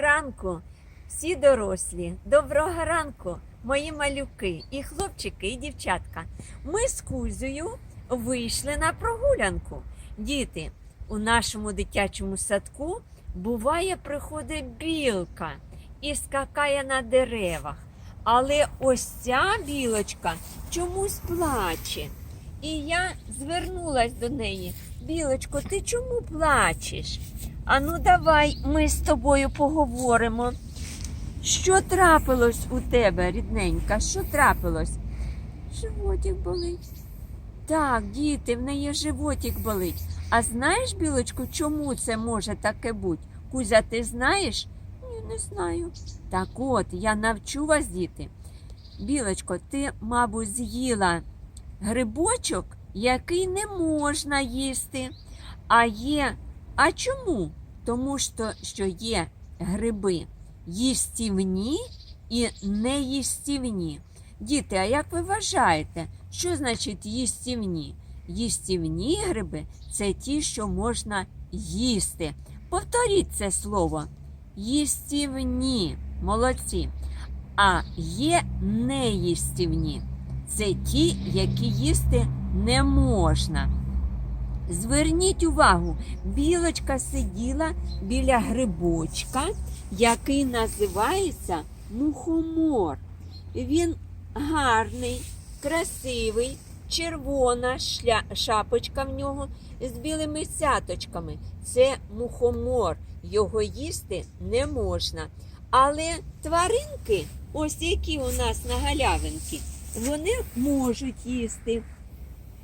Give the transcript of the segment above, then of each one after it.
ранку, всі дорослі. Доброго ранку, мої малюки, і хлопчики, і дівчатка. Ми з Кузею вийшли на прогулянку. Діти, у нашому дитячому садку буває, приходить білка і скакає на деревах. Але ось ця білочка чомусь плаче. І я звернулась до неї. Білочко, ти чому плачеш? Ану, давай ми з тобою поговоримо. Що трапилось у тебе, рідненька? Що трапилось? Животик болить. Так, діти, в неї животик болить. А знаєш, білочко, чому це може таке бути? Кузя, ти знаєш? Ні, не знаю. Так от, я навчу вас, діти. Білочко, ти, мабуть, з'їла грибочок, який не можна їсти. А є. А чому? Тому що, що є гриби їстівні і неїстівні. Діти, а як ви вважаєте, що значить їстівні? Їстівні гриби це ті, що можна їсти. Повторіть це слово. Їстівні, молодці. А є неїстівні. Це ті, які їсти не можна. Зверніть увагу, білочка сиділа біля грибочка, який називається мухомор. Він гарний, красивий, червона шля... шапочка в нього з білими цяточками. Це мухомор. Його їсти не можна. Але тваринки, ось які у нас на галявинці, вони можуть їсти.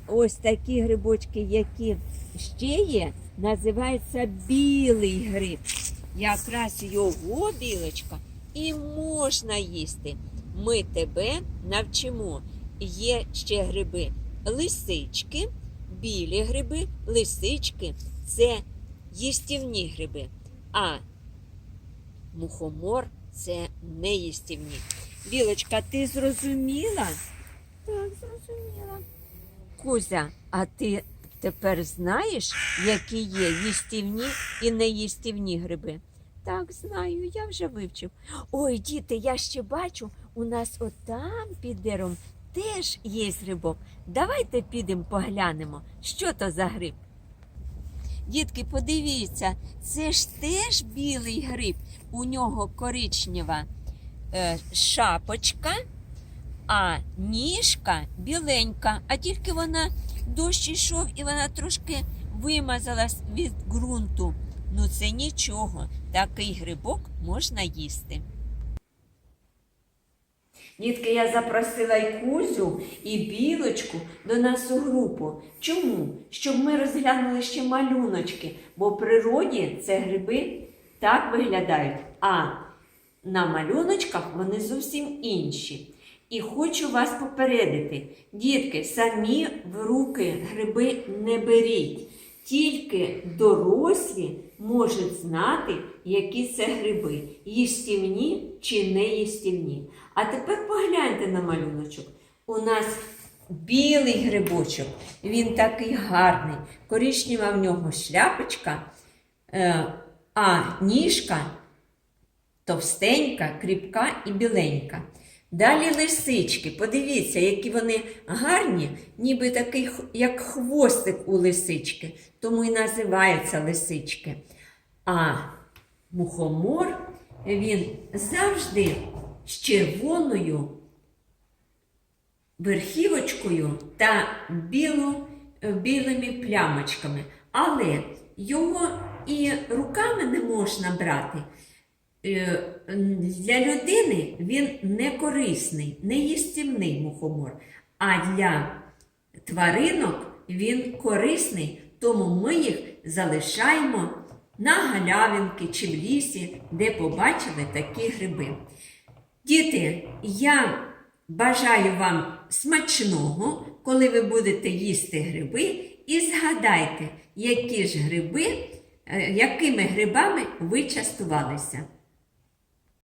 Ось такі грибочки, які ще є, називається білий гриб. Якраз його білочка і можна їсти. Ми тебе навчимо. Є ще гриби лисички, білі гриби, лисички це їстівні гриби. А мухомор це неїстівні. Білочка, ти зрозуміла? Так, зрозуміла. Кузя, а ти тепер знаєш, які є їстівні і неїстівні гриби? Так, знаю, я вже вивчив. Ой, діти, я ще бачу, у нас отам під деревом теж є грибок. Давайте підемо поглянемо, що то за гриб. Дітки, подивіться, це ж теж білий гриб. У нього коричнева е, шапочка, а ніжка біленька, а тільки вона дощ йшов і вона трошки вимазалась від ґрунту. Ну це нічого, такий грибок можна їсти. Дітки, я запросила і Кузю, і білочку до нас у групу. Чому? Щоб ми розглянули ще малюночки, бо в природі це гриби так виглядають, а на малюночках вони зовсім інші. І хочу вас попередити, дітки, самі в руки гриби не беріть. Тільки дорослі можуть знати, які це гриби, їстівні чи неїстівні. А тепер погляньте на малюночок. У нас білий грибочок, він такий гарний, коричнева в нього шляпочка, е, а ніжка товстенька, кріпка і біленька. Далі лисички. Подивіться, які вони гарні, ніби такий, як хвостик у лисички, тому і називаються лисички. А мухомор він завжди з червоною верхівочкою та біло, е, білими плямочками. Але його і руками не можна брати. Е, Для людини він не корисний, не їстівний мухомор. А для тваринок він корисний, тому ми їх залишаємо на галявинки чи в лісі, де побачили такі гриби. Діти, я бажаю вам смачного, коли ви будете їсти гриби, і згадайте, які ж гриби, е, якими грибами ви частувалися.